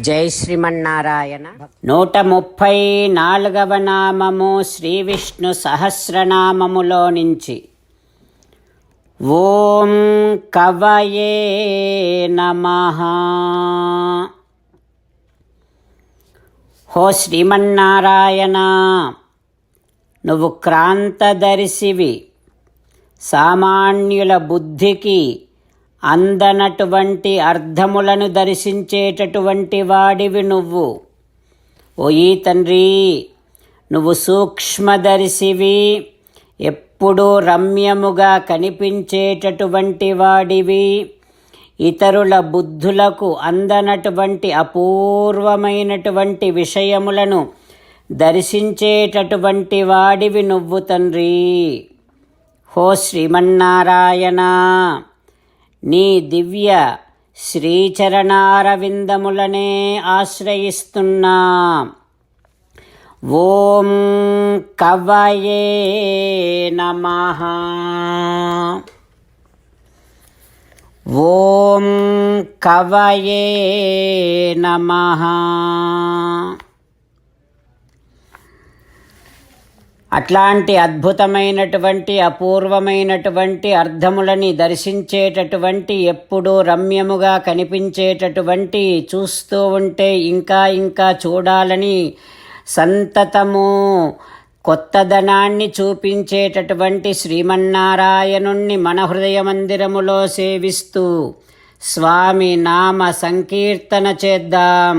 జై శ్రీమన్నారాయణ. నూట ముప్పై నాలుగవ నామము శ్రీ విష్ణు సహస్రనామములో నుంచి. ఓం కవయే నమ. హో శ్రీమన్నారాయణ నువ్వు క్రాంతదర్శివి సామాన్యుల బుద్ధికి అందనటువంటి అర్థములను దర్శించేటటువంటి వాడివి నువ్వు. ఓయి తండ్రి నువ్వు సూక్ష్మదర్శివి ఎప్పుడూ రమ్యముగా కనిపించేటటువంటి వాడివి. ఇతరుల బుద్ధులకు అందనటువంటి అపూర్వమైనటువంటి విషయములను దర్శించేటటువంటి వాడివి నువ్వు తండ్రి. హో శ్రీమన్నారాయణ. నీ దివ్య శ్రీచరణారవిందములనే ఆశ్రయిస్తున్నా. ఓం కవయే నమ. ఓం కవయే నమ. అట్లాంటి అద్భుతమైనటువంటి అపూర్వమైనటువంటి అర్థములని దర్శించేటటువంటి ఎప్పుడూ రమ్యముగా కనిపించేటటువంటి చూస్తూ ఉంటే ఇంకా ఇంకా చూడాలని సంతతము కొత్తదనాన్ని చూపించేటటువంటి శ్రీమన్నారాయణుణ్ణి మన హృదయ మందిరములో సేవిస్తూ స్వామి నామ సంకీర్తన చేద్దాం.